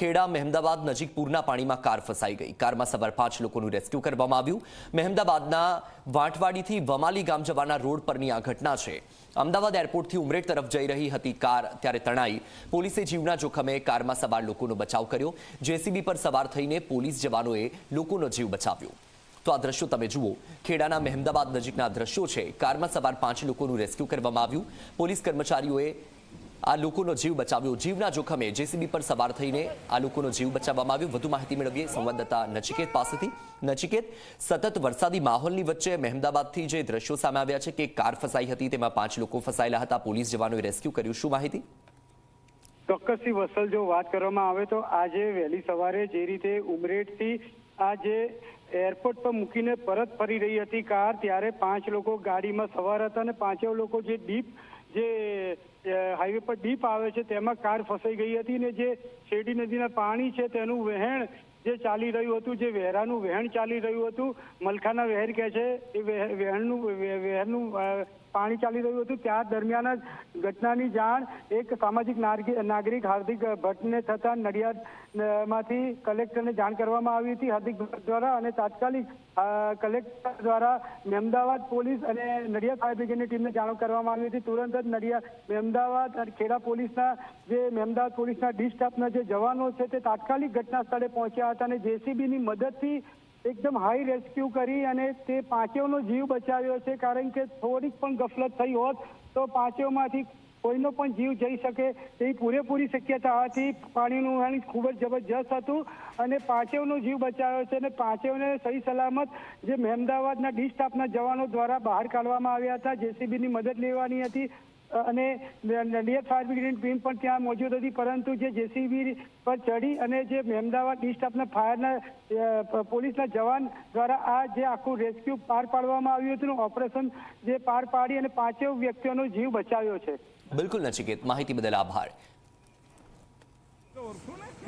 ખેડા મહેમદાબાદ નજીક પૂરના પાણીમાં કાર ફસાઈ ગઈ. કારમાં સવાર પાંચ લોકોનું રેસ્ક્યુ કરવામાં આવ્યું. મહેમદાબાદના વાંટવાડીથી વમાલી ગામ જવાના રોડ પરની આ ઘટના છે. અમદાવાદ એરપોર્ટથી ઉમરેઠ તરફ જઈ રહી હતી કાર ત્યારે તણાઈ. પોલીસે જીવના જોખમે કારમાં સવાર લોકોનો બચાવ કર્યો. જેસીબી પર સવાર થઈને પોલીસ જવાનોએ લોકોનો જીવ બચાવ્યો. તો આ દ્રશ્યો તમે જુઓ. ખેડાના મહેમદાબાદ નજીકના દ્રશ્યો છે. કારમાં સવાર પાંચ લોકોનું રેસ્ક્યુ કરવામાં આવ્યું. પોલીસ કર્મચારીઓએ આ લોકોનો જીવ બચાવ્યો. જીવના જોખમે જેસીબી પર સવાર થઈને આ લોકોનો જીવ બચાવવામાં આવ્યો. વધુ માહિતી મેળવીએ સંવાદદાતા નચિકેત પાસેથી. નચિકેત, સતત વરસાદી માહોલની વચ્ચે મહેમદાબાદથી જે દ્રશ્યો સામે આવ્યા છે કે કાર ફસાઈ હતી, તેમાં પાંચ લોકો ફસાયેલા હતા. પોલીસ જવાનોએ રેસ્ક્યુ કર્યું. શું માહિતી? ચોક્કસથી વસલ જો વાત કરવામાં આવે તો આજે વહેલી સવારે જે રીતે ઉમરેઠથી આજે એરપોર્ટ પર મૂકીને પરત ફરી રહી હતી કાર, ત્યારે પાંચ લોકો ગાડીમાં સવાર હતા અને પાંચેય લોકો જે ડીપ, જે હાઈવે પર ડીપ આવે છે તેમાં કાર ફસાઈ ગઈ હતી ને જે શેરડી નદીના પાણી છે તેનું વહેણ જે ચાલી રહ્યું હતું, જે વહેરાનું વહેણ ચાલી રહ્યું હતું, મલખાના વહેર કહે છે, એ વહે- વહેણનું વહે- વહેરનું પાણી ચાલી રહ્યું હતું ત્યાં દરમિયાન જ ઘટનાની જાણ એક સામાજિક નાગરિક હાર્દિક ભટ્ટને થતા નડિયાદમાંથી કલેક્ટરને જાણ કરવામાં આવી હતી. હાર્દિક ભટ્ટ દ્વારા અને તાત્કાલિક કલેક્ટર દ્વારા મહેમદાવાદ પોલીસ અને નડિયાદ ફાયર બ્રિગેડની ટીમને જાણ કરવામાં આવી હતી. તુરંત જ નડિયાદ મહેમદાવાદ અને ખેડા પોલીસના જે મહેમદાવાદ પોલીસના ડી સ્ટાફના જે જવાનો છે તે તાત્કાલિક ઘટના સ્થળે પહોંચ્યા હતા અને જેસીબીની મદદથી એકદમ હાઈ રેસ્ક્યુ કરી અને તે પાંચેવનો જીવ બચાવ્યો છે. કારણ કે થોડીક પણ ગફલત થઈ હોત તો પાંચેવમાંથી કોઈનો પણ જીવ જઈ શકે તેવી પૂરેપૂરી શક્યતા હતી. પાણીનું વહેણ ખૂબ જ જબરજસ્ત હતું અને પાંચેવનો જીવ બચાવ્યો છે અને પાંચેવને સહી સલામત જે મહેમદાવાદના ડી સ્ટાફના જવાનો દ્વારા બહાર કાઢવામાં આવ્યા હતા. જેસીબીની મદદ લેવાની હતી. અને નડિયાદ ફાયર બ્રિગેડની ટીમ પણ ત્યાં મોજૂદ હતી પરંતુ જે જેસીબી પર ચડી અને જે અમદાવાદ ડિસ્ટાફના ફાયરના પોલીસના જવાન દ્વારા આ જે આખું રેસ્ક્યુ પાર પાડવામાં આવ્યું હતું ઓપરેશન જે પાર પાડી અને પાંચેય વ્યક્તિઓનો જીવ બચાવ્યો છે. બિલકુલ નચિકેત માહિતી બદલ આભાર. ઓળખું ને?